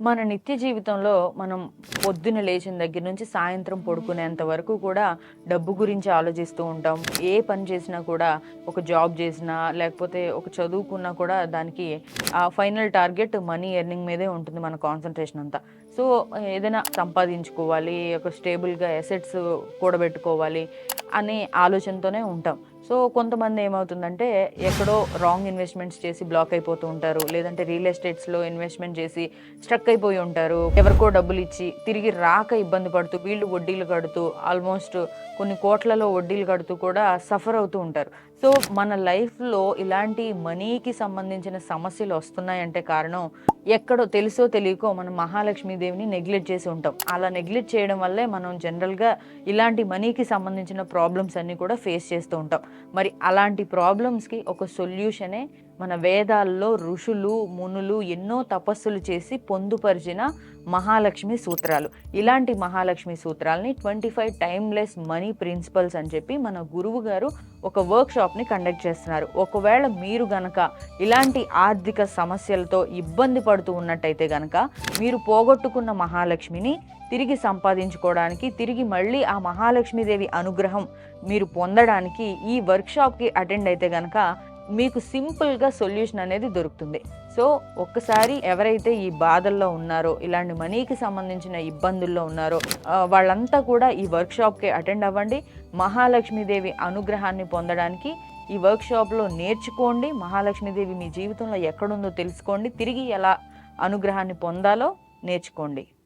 మన నిత్య జీవితంలో మనం పొద్దున లేచిన దగ్గర నుంచి సాయంత్రం పడుకునేంత వరకు కూడా డబ్బు గురించి ఆలోచిస్తూ ఉంటాం. ఏ పని చేసినా కూడా ఒక జాబ్ చేసినా లేకపోతే ఒక చదువుకున్నా కూడా దానికి ఆ ఫైనల్ టార్గెట్ మనీ ఎర్నింగ్ మీదే ఉంటుంది మన కాన్సన్ట్రేషన్ అంతా. సో ఏదైనా సంపాదించుకోవాలి ఒక స్టేబుల్గా ఎసెట్స్ కూడబెట్టుకోవాలి అనే ఆలోచనతోనే ఉంటాం. సో కొంతమంది ఏమవుతుందంటే ఎక్కడో రాంగ్ ఇన్వెస్ట్మెంట్స్ చేసి బ్లాక్ అయిపోతూ ఉంటారు. లేదంటే రియల్ ఎస్టేట్స్లో ఇన్వెస్ట్మెంట్ చేసి స్ట్రక్ అయిపోయి ఉంటారు. ఎవరికో డబ్బులు ఇచ్చి తిరిగి రాక ఇబ్బంది పడుతూ వీళ్ళు వడ్డీలు కడుతూ ఆల్మోస్ట్ కొన్ని కోట్లలో వడ్డీలు కడుతూ కూడా సఫర్ అవుతూ ఉంటారు. సో మన లైఫ్లో ఇలాంటి మనీకి సంబంధించిన సమస్యలు వస్తున్నాయంటే కారణం ఎక్కడో తెలుసో తెలియకో మన మనం మహాలక్ష్మీదేవిని నెగ్లెక్ట్ చేసి ఉంటాం. అలా నెగ్లెక్ట్ చేయడం వల్లే మనం జనరల్గా ఇలాంటి మనీకి సంబంధించిన ప్రాబ్లమ్స్ అన్నీ కూడా ఫేస్ చేస్తూ ఉంటాం. మరి అలాంటి ప్రాబ్లమ్స్కి ఒక సొల్యూషనే మన వేదాల్లో ఋషులు మునులు ఎన్నో తపస్సులు చేసి పొందుపరిచిన మహాలక్ష్మి సూత్రాలు. ఇలాంటి Mahalakshmi సూత్రాలని twenty five timeless money principles అని చెప్పి మన గురువు గారు ఒక వర్క్షాప్ని కండక్ట్ చేస్తున్నారు. ఒకవేళ మీరు గనక ఇలాంటి ఆర్థిక సమస్యలతో ఇబ్బంది పడుతూ ఉన్నట్టయితే గనక మీరు పోగొట్టుకున్న మహాలక్ష్మిని తిరిగి సంపాదించుకోవడానికి తిరిగి మళ్ళీ ఆ మహాలక్ష్మీదేవి అనుగ్రహం మీరు పొందడానికి ఈ వర్క్షాప్కి అటెండ్ అయితే గనక మీకు సింపుల్గా సొల్యూషన్ అనేది దొరుకుతుంది. సో ఒక్కసారి ఎవరైతే ఈ బాధల్లో ఉన్నారో ఇలాంటి మనీకి సంబంధించిన ఇబ్బందుల్లో ఉన్నారో వాళ్ళంతా కూడా ఈ వర్క్షాప్కి అటెండ్ అవ్వండి. మహాలక్ష్మీదేవి అనుగ్రహాన్ని పొందడానికి ఈ వర్క్షాప్లో నేర్చుకోండి. మహాలక్ష్మీదేవి మీ జీవితంలో ఎక్కడుందో తెలుసుకోండి. తిరిగి ఎలా అనుగ్రహాన్ని పొందాలో నేర్చుకోండి.